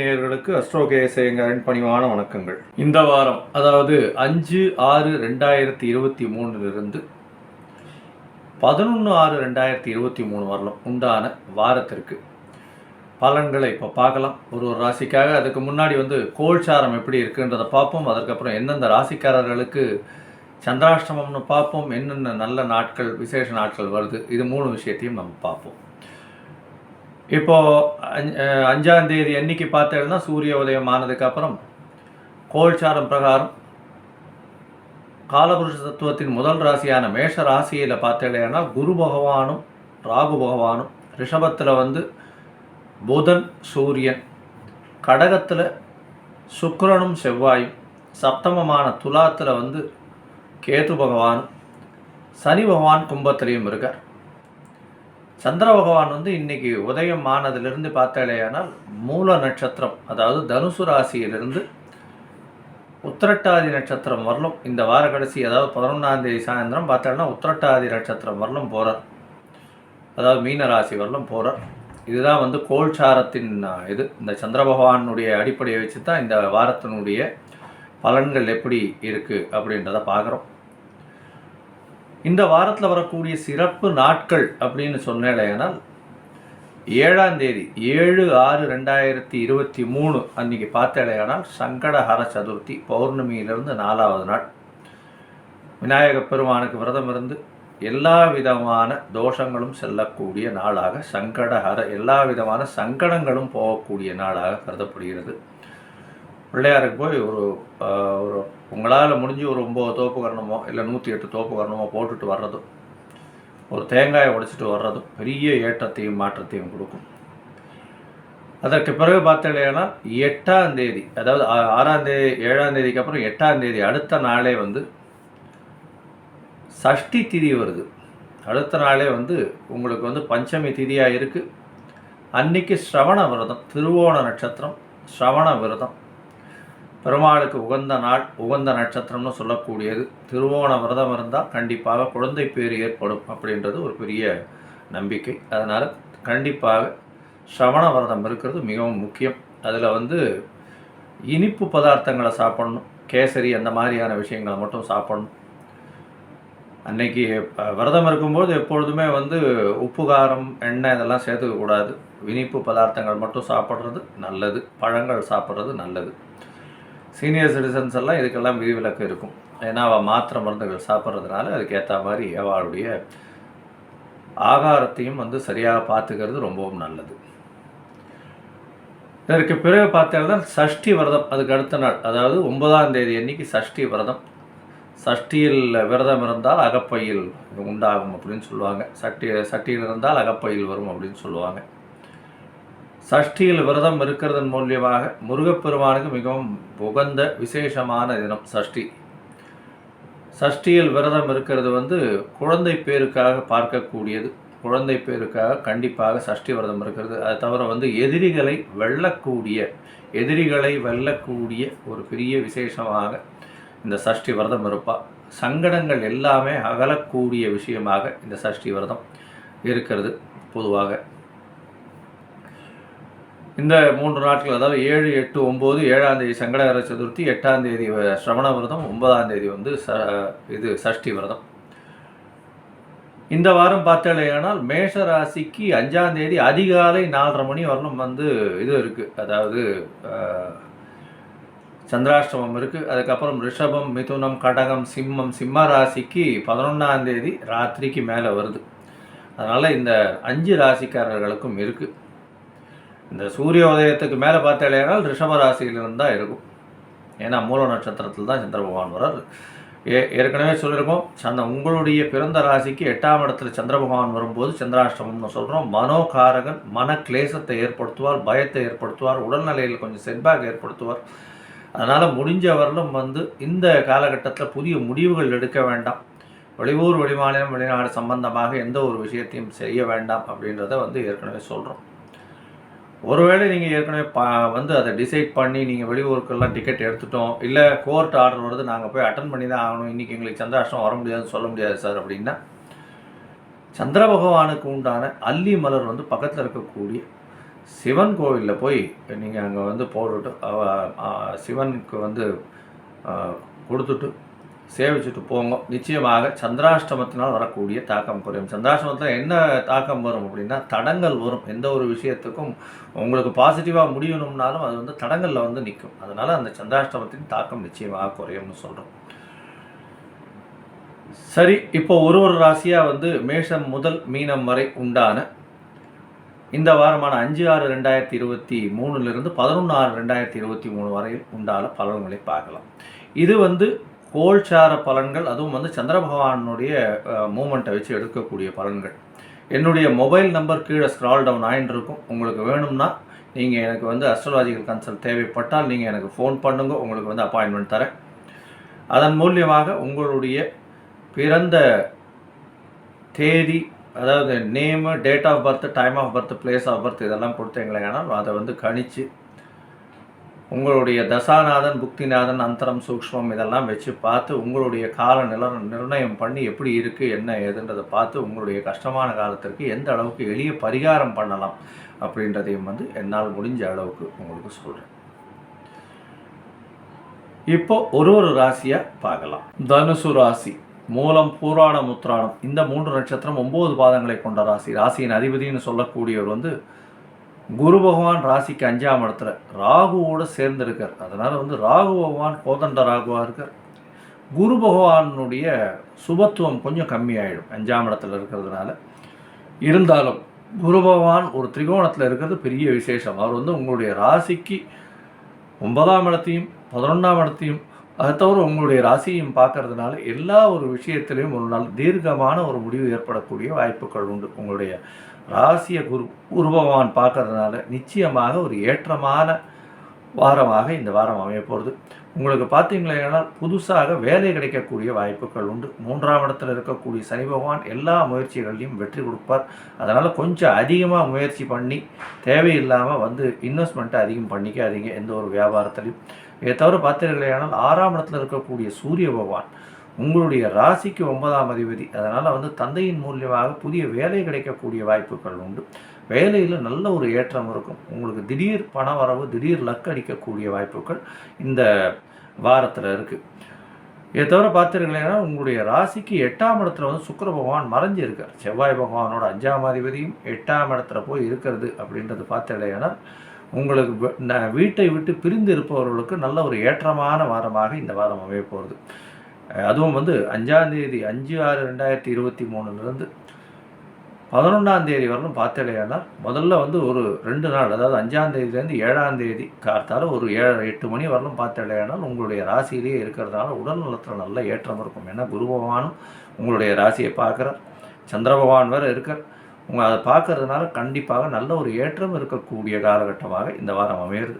நேயர்களுக்கு அஸ்ட்ரோ கேசேங்கரின் பணிவான வணக்கங்கள். இந்த வாரம் அதாவது அஞ்சு ஆறு ரெண்டாயிரத்தி இருபத்தி மூணுலிருந்து பதினொன்று ஆறு ரெண்டாயிரத்தி இருபத்தி மூணு வரலாம் உண்டான வாரத்திற்கு. பலன்களை இப்போ பார்க்கலாம். ஒரு ஒரு ராசிக்காக அதுக்கு முன்னாடி வந்து கோல்சாரம் எப்படி இருக்குன்றதை பார்ப்போம். அதற்கப்புறம் எந்தெந்த ராசிக்காரர்களுக்கு சந்திராஷ்டமம்னு பார்ப்போம். என்னென்ன நல்ல நாட்கள் விசேஷ நாட்கள் வருது இது மூணு விஷயத்தையும் நம்ம பார்ப்போம். இப்போ அஞ் அஹ் அஞ்சாம் தேதி அன்னைக்கு பார்த்தேன்னா சூரிய உதயம் ஆனதுக்கப்புறம் கோல்சாரம் பிரகாரம் காலபுருஷ தத்துவத்தின் முதல் ராசியான மேஷ ராசியில் பார்த்தேன்னா குரு பகவானும் ராகு பகவானும் ரிஷபத்தில் வந்து புதன் சூரியன் கடகத்தில் சுக்கரனும் செவ்வாயும் சப்தமமான துலாத்தில் வந்து கேது பகவான் சனி பகவான் கும்பத்திலையும் இருக்கார். சந்திர பகவான் வந்து இன்னைக்கு உதயம் ஆனதிலிருந்து பார்த்தாலேயானால் மூல நட்சத்திரம் அதாவது தனுசு ராசியிலிருந்து உத்திரட்டாதி நட்சத்திரம் வரலும் இந்த வார கடைசி அதாவது பதினொன்றாம் தேதி சாயந்தரம் பார்த்தோன்னா உத்திரட்டாதி நட்சத்திரம் வரலும் போகிறார் அதாவது மீன ராசி வரலும் போகிறார் இதுதான் வந்து கோல்சாரத்தின் இது. இந்த சந்திர பகவானுடைய அடிப்படையை வச்சு தான் இந்த வாரத்தினுடைய பலன்கள் எப்படி இருக்குது அப்படின்றத பார்க்குறோம். இந்த வாரத்தில் வரக்கூடிய சிறப்பு நாட்கள் அப்படின்னு சொன்னேனால் ஏழாம் தேதி ஏழு ஆறு ரெண்டாயிரத்தி இருபத்தி மூணு அன்னைக்கு பார்த்தேடையானால் சங்கடஹர சதுர்த்தி பௌர்ணமியிலிருந்து நாலாவது நாள். விநாயகப் பெருமானுக்கு விரதம் இருந்து எல்லா விதமான தோஷங்களும் செல்லக்கூடிய நாளாக சங்கடஹர எல்லா விதமான சங்கடங்களும் போகக்கூடிய நாளாக கருதப்படுகிறது. பிள்ளையாருக்கு போய் ஒரு ஒரு உங்களால் முடிஞ்சு ஒரு ஒம்பது தோப்பு கரணமோ இல்லை நூற்றி எட்டு தோப்பு கரணமோ போட்டுட்டு வர்றதும் ஒரு தேங்காயை உடைச்சிட்டு வர்றதும் பெரிய ஏற்றத்தையும் மாற்றத்தையும் கொடுக்கும். அதற்கு பிறகு பார்த்தீங்கன்னா எட்டாம் தேதி அதாவது ஆறாம் தேதி ஏழாம் தேதிக்கு அப்புறம் எட்டாம் தேதி அடுத்த நாளே வந்து சஷ்டி திதி வருது. அடுத்த நாளே வந்து உங்களுக்கு வந்து பஞ்சமி திதியாக இருக்குது அன்னைக்கு ஸ்ரவண விரதம் திருவோண நட்சத்திரம் ஸ்ரவண விரதம். பெருமாளுக்கு உகந்த நாள் உகந்த நட்சத்திரம்னு சொல்லக்கூடியது. திருவோண விரதம் இருந்தால் கண்டிப்பாக குழந்தை பேர் ஏற்படும் அப்படின்றது ஒரு பெரிய நம்பிக்கை. அதனால் கண்டிப்பாக சவண விரதம் இருக்கிறது மிகவும் முக்கியம். அதில் வந்து இனிப்பு பதார்த்தங்களை சாப்பிடணும். கேசரி அந்த மாதிரியான விஷயங்களை மட்டும் சாப்பிடணும். அன்னைக்கு விரதம் இருக்கும்போது எப்பொழுதுமே வந்து உப்பு காரம் எண்ணெய் இதெல்லாம் சேர்த்துக்க கூடாது. இனிப்பு பதார்த்தங்கள் மட்டும் சாப்பிட்றது நல்லது. பழங்கள் சாப்பிட்றது நல்லது. சீனியர் சிட்டிசன்ஸ் எல்லாம் இதுக்கெல்லாம் விதிவிலக்கு இருக்கும். ஏன்னா அவள் மாத்திரை மருந்துகள் சாப்பிட்றதுனால அதுக்கேற்ற மாதிரி அவளுடைய ஆகாரத்தையும் வந்து சரியாக பார்த்துக்கிறது ரொம்பவும் நல்லது. இதற்கு பிறகு பார்த்தீங்கன்னா சஷ்டி விரதம் அதுக்கு அடுத்த நாள் அதாவது ஒன்பதாம் தேதி அன்னைக்கு சஷ்டி விரதம். சஷ்டியில் விரதம் இருந்தால் அகப்பையில் உண்டாகும் அப்படின்னு சொல்லுவாங்க. சட்டி சட்டியில் இருந்தால் அகப்பையில் வரும் அப்படின்னு சொல்லுவாங்க. சஷ்டியில் விரதம் இருக்கிறதன் மூலியமாக முருகப்பெருமானுக்கு மிகவும் உகந்த விசேஷமான தினம் சஷ்டி. சஷ்டியில் விரதம் இருக்கிறது வந்து குழந்தை பேருக்காக பார்க்கக்கூடியது. குழந்தை பேருக்காக கண்டிப்பாக சஷ்டி விரதம் இருக்கிறது. அது தவிர வந்து எதிரிகளை வெல்லக்கூடிய எதிரிகளை வெல்லக்கூடிய ஒரு பெரிய விசேஷமாக இந்த சஷ்டி விரதம் இருப்பாள் சங்கடங்கள் எல்லாமே அகலக்கூடிய விஷயமாக இந்த சஷ்டி விரதம் இருக்கிறது பொதுவாக. இந்த மூன்று நாட்கள் அதாவது ஏழு எட்டு ஒம்பது ஏழாம் தேதி சங்கடகர சதுர்த்தி எட்டாம் தேதி சிரவண விரதம் ஒன்பதாம் தேதி வந்து ச இது சஷ்டி விரதம். இந்த வாரம் பார்த்தாலேயானால் மேஷ ராசிக்கு அஞ்சாம் தேதி அதிகாலை நாலரை மணி வரலும் வந்து இது இருக்குது அதாவது சந்திராஷ்டமம் இருக்குது அதுக்கப்புறம் ரிஷபம் மிதுனம் கடகம் சிம்மம் சிம்ம ராசிக்கு பதினொன்றாம் தேதி ராத்திரிக்கு மேலே வருது. அதனால் இந்த அஞ்சு ராசிக்காரர்களுக்கும் இருக்குது இந்த சூரிய உதயத்துக்கு மேலே பார்த்தாலேனால் ரிஷப ராசியிலிருந்து தான் இருக்கும். ஏன்னா மூல நட்சத்திரத்தில் தான் சந்திர பகவான் வர்றார். ஏ ஏற்கனவே சொல்லியிருக்கோம் சந்த உங்களுடைய பிறந்த ராசிக்கு எட்டாம் இடத்துல சந்திர பகவான் வரும்போது சந்திராஷ்டமம்னு சொல்கிறோம் மனோகாரகன் மன கிளேசத்தை ஏற்படுத்துவார் பயத்தை ஏற்படுத்துவார் உடல்நிலையில் கொஞ்சம் செட்பேக் ஏற்படுத்துவார். அதனால் முடிஞ்ச வரலும் வந்து இந்த காலகட்டத்தில் புதிய முடிவுகள் எடுக்க வேண்டாம். வெளியூர் வெளிமாநிலம் வெளிநாடு சம்பந்தமாக எந்த ஒரு விஷயத்தையும் செய்ய வேண்டாம் அப்படின்றத வந்து ஏற்கனவே சொல்கிறோம் ஒருவேளை நீங்கள் ஏற்கனவே பா வந்து அதை டிசைட் பண்ணி நீங்கள் வெளியூருக்கெல்லாம் டிக்கெட் எடுத்துட்டோம் இல்லை கோர்ட் ஆர்டர் வருது நாங்கள் போய் அட்டன் பண்ணி தான் ஆகணும் இன்றைக்கி எங்களுக்கு சந்திராஷ்டம் வர முடியாதுன்னு சொல்ல முடியாது சார் அப்படின்னா சந்திர பகவானுக்கு உண்டான அல்லி மலர் வந்து பக்கத்தில் இருக்கக்கூடிய சிவன் கோவிலில் போய் நீங்கள் அங்கே வந்து போட்டுட்டு சிவனுக்கு வந்து கொடுத்துட்டு சேவிச்சுட்டு போங்க. நிச்சயமாக சந்திராஷ்டமத்தினால் வரக்கூடிய தாக்கம் குறையும். சந்திராஷ்டமத்தில் என்ன தாக்கம் வரும் அப்படின்னா தடங்கள் வரும். எந்த ஒரு விஷயத்துக்கும் உங்களுக்கு பாசிட்டிவாக முடியணும்னாலும் அது வந்து தடங்களில் வந்து நிற்கும். அதனால் அந்த சந்திராஷ்டமத்தின் தாக்கம் நிச்சயமாக குறையும்னு சொல்கிறோம் சரி இப்போ ஒரு ஒரு ராசியாக வந்து மேஷம் முதல் மீனம் வரை உண்டான இந்த வாரமான அஞ்சு ஆறு ரெண்டாயிரத்தி இருபத்தி மூணுலேருந்து பதினொன்று ஆறு ரெண்டாயிரத்தி இருபத்தி மூணு வரையில் உண்டான பலன்களை பார்க்கலாம். இது வந்து கோல்சார பலன்கள் அதுவும் வந்து சந்திர பகவானுடைய மூமெண்ட்டை வச்சு எடுக்கக்கூடிய பலன்கள். என்னுடைய மொபைல் நம்பர் கீழே ஸ்க்ரால் டவுன் ஆயின்னு இருக்கும் உங்களுக்கு வேணும்னா நீங்கள் எனக்கு வந்து அஸ்ட்ராலாஜிக்கல் கன்சல்ட் தேவைப்பட்டால் நீங்கள் எனக்கு ஃபோன் பண்ணுங்க உங்களுக்கு வந்து அப்பாயின்மெண்ட் தரேன். அதன் மூலியமாக உங்களுடைய பிறந்த தேதி அதாவது name date of birth time of birth place of birth இதெல்லாம் கொடுத்தீங்களேனால் அதை வந்து கணிச்சு உங்களுடைய தசாநாதன் புக்திநாதன் அந்தரம் சூக்ஷ்மம் இதெல்லாம் வச்சு பார்த்து உங்களுடைய கால நில நிர்ணயம் பண்ணி எப்படி இருக்குது என்ன ஏதுன்றதை பார்த்து உங்களுடைய கஷ்டமான காலத்திற்கு எந்த அளவுக்கு எளிய பரிகாரம் பண்ணலாம் அப்படின்றதையும் வந்து என்னால் முடிஞ்ச அளவுக்கு உங்களுக்கு சொல்கிறேன் இப்போ ஒரு ஒரு ராசியாக பார்க்கலாம். தனுசு ராசி மூலம் பூராடம் முத்ராணம் இந்த மூன்று நட்சத்திரம் ஒன்பது பாதங்களை கொண்ட ராசி. ராசியின் அதிபதினு சொல்லக்கூடியவர் வந்து குரு பகவான் ராசிக்கு அஞ்சாம் இடத்துல ராகுவோடு சேர்ந்திருக்கார். அதனால் வந்து ராகு பகவான் கோதண்ட ராகுவாக இருக்கார். குரு பகவானுடைய சுபத்துவம் கொஞ்சம் கம்மியாயிடும் அஞ்சாம் இடத்துல இருக்கிறதுனால. இருந்தாலும் குரு பகவான் ஒரு திரிகோணத்தில் இருக்கிறது பெரிய விசேஷம். அவர் வந்து உங்களுடைய ராசிக்கு ஒன்பதாம் இடத்தையும் பதினொன்றாம் இடத்தையும் அதை தவிர உங்களுடைய ராசியையும் பார்க்கறதுனால எல்லா ஒரு விஷயத்திலையும் ஒரு நாள் தீர்க்கமான ஒரு முடிவு ஏற்படக்கூடிய வாய்ப்புகள் உண்டு. உங்களுடைய ராசிய குரு குரு பகவான் பார்க்கறதுனால நிச்சயமாக ஒரு ஏற்றமான வாரமாக இந்த வாரம் அமைய போகிறது உங்களுக்கு பார்த்தீங்களேனால் புதுசாக வேலை கிடைக்கக்கூடிய வாய்ப்புகள் உண்டு. மூன்றாம் இடத்துல இருக்கக்கூடிய சனி பகவான் எல்லா முயற்சிகளையும் வெற்றி கொடுப்பார். அதனால் கொஞ்சம் அதிகமாக முயற்சி பண்ணி தேவையில்லாமல் வந்து இன்வெஸ்ட்மெண்ட்டை அதிகம் பண்ணிக்காதீங்க எந்த ஒரு வியாபாரத்திலையும். இதை தவிர பார்த்தீர்களேனால் ஆறாம் இடத்துல இருக்கக்கூடிய சூரிய பகவான் உங்களுடைய ராசிக்கு ஒன்பதாம் அதிபதி. அதனால் வந்து தந்தையின் மூலியமாக புதிய வேலை கிடைக்கக்கூடிய வாய்ப்புகள் உண்டு. வேலையில் நல்ல ஒரு ஏற்றம் இருக்கும். உங்களுக்கு திடீர் பண வரவு திடீர் லக் அடிக்கக்கூடிய வாய்ப்புகள் இந்த வாரத்தில் இருக்குது இதை தவிர பார்த்தீர்களேனா உங்களுடைய ராசிக்கு எட்டாம் இடத்துல வந்து சுக்கர பகவான் மறைஞ்சு இருக்கார் செவ்வாய் பகவானோட அஞ்சாம் அதிபதியும் எட்டாம் இடத்துல போய் இருக்கிறது அப்படின்றது பார்த்தீங்கன்னா உங்களுக்கு வீட்டை விட்டு பிரிந்து இருப்பவர்களுக்கு நல்ல ஒரு ஏற்றமான வாரமாக இந்த வாரம் அமைய போகிறது அதுவும் வந்து அஞ்சாந்தேதி அஞ்சு ஆறு ரெண்டாயிரத்தி இருபத்தி மூணுலேருந்து பதினொன்றாம் தேதி வரலும் பார்த்தலையானா முதல்ல வந்து ஒரு ரெண்டு நாள் அதாவது அஞ்சாம் தேதியிலேருந்து ஏழாம் தேதி ஒரு ஏழு எட்டு மணி வரலும் பார்த்தலையானால் உங்களுடைய ராசியிலேயே இருக்கிறதுனால உடல் நலத்தில் நல்ல ஏற்றம் இருக்கும். ஏன்னா குரு பகவானும் உங்களுடைய ராசியை பார்க்குறார். சந்திர பகவான் வேறு இருக்கார். உங்கள் அதை பார்க்கறதுனால கண்டிப்பாக நல்ல ஒரு ஏற்றம் இருக்கக்கூடிய காலகட்டமாக இந்த வாரம் அமையிறது.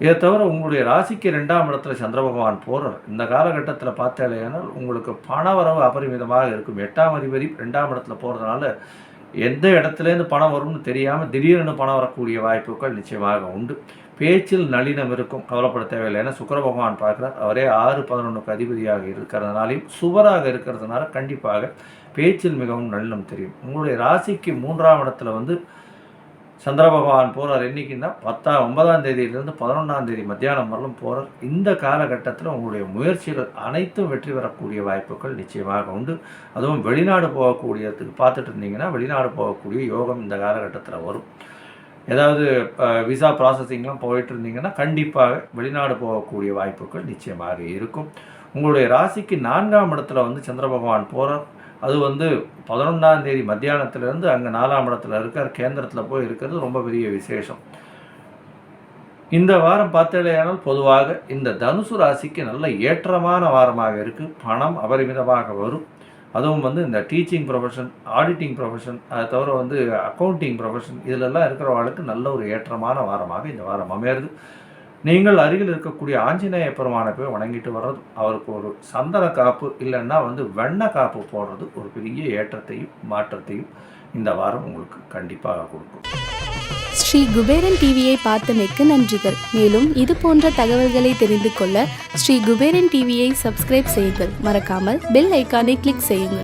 இதை தவிர உங்களுடைய ராசிக்கு ரெண்டாம் இடத்துல சந்திர பகவான் போகிறார் இந்த காலகட்டத்தில் பார்த்தாலேனால் உங்களுக்கு பணவரவு அபரிமிதமாக இருக்கும். எட்டாம் அதிபதி ரெண்டாம் இடத்துல போகிறதுனால எந்த இடத்துலேருந்து பணம் வரும்னு தெரியாமல் திடீர்னு பணம் வரக்கூடிய வாய்ப்புகள் நிச்சயமாக உண்டு. பேச்சில் நளினம் இருக்கும். கவலைப்பட தேவையில்லை ஏன்னா சுக்கர பகவான் பார்க்குறார். அவரே ஆறு பதினொன்றுக்கு அதிபதியாக இருக்கிறதுனாலையும் சுவராக இருக்கிறதுனால கண்டிப்பாக பேச்சில் மிகவும் நளினம் தெரியும். உங்களுடைய ராசிக்கு மூன்றாம் இடத்துல வந்து சந்திர பகவான் போகிறார் என்னைக்குன்னா பத்தா ஒன்பதாம் தேதியிலிருந்து பதினொன்றாம் தேதி மத்தியானம் வரலும் போகிறார் இந்த காலகட்டத்தில் உங்களுடைய முயற்சிகள் அனைத்தும் வெற்றி பெறக்கூடிய வாய்ப்புகள் நிச்சயமாக உண்டு. அதுவும் வெளிநாடு போகக்கூடியதுக்கு பார்த்துட்டு இருந்தீங்கன்னா வெளிநாடு போகக்கூடிய யோகம் இந்த காலகட்டத்தில் வரும். ஏதாவது விசா ப்ராசஸிங்லாம் போயிட்டு இருந்தீங்கன்னா கண்டிப்பாக வெளிநாடு போகக்கூடிய வாய்ப்புகள் நிச்சயமாக இருக்கும். உங்களுடைய ராசிக்கு நான்காம் இடத்துல வந்து சந்திர பகவான் போகிறார் அது வந்து பதினொன்றாம் தேதி மத்தியானத்துலேருந்து அங்கே நாலாம் இடத்துல இருக்கார். கேந்திரத்தில் போய் இருக்கிறது ரொம்ப பெரிய விசேஷம். இந்த வாரம் பார்த்தலையானால் பொதுவாக இந்த தனுசு ராசிக்கு நல்ல ஏற்றமான வாரமாக இருக்குது பணம் அபரிமிதமாக வரும். அதுவும் வந்து இந்த டீச்சிங் ப்ரொஃபஷன் ஆடிட்டிங் ப்ரொஃபஷன் அதை தவிர வந்து அக்கௌண்டிங் ப்ரொஃபஷன் இதிலெல்லாம் இருக்கிறவர்களுக்கு நல்ல ஒரு ஏற்றமான வாரமாக இந்த வாரம் அமையிறது. நீங்கள் அருகில் இருக்கக்கூடிய ஆஞ்சநேய பெருமானை போய் வணங்கிட்டு வர்றது அவருக்கு ஒரு சந்தன காப்பு இல்லைன்னா வந்து வெண்ணெய் காப்பு போடுறது ஒரு பெரிய ஏற்றத்தையும் மாற்றத்தையும் இந்த வாரம் உங்களுக்கு கண்டிப்பாக கொடுக்கும். ஸ்ரீ குபேரன் டிவியை பார்த்தமைக்கு நன்றிகள். மேலும் இது போன்ற தகவல்களை தெரிந்து கொள்ள ஸ்ரீ குபேரன் டிவியை சப்ஸ்கிரைப் செய்யுங்கள். மறக்காமல் பெல் ஐக்கானை கிளிக் செய்யுங்கள்.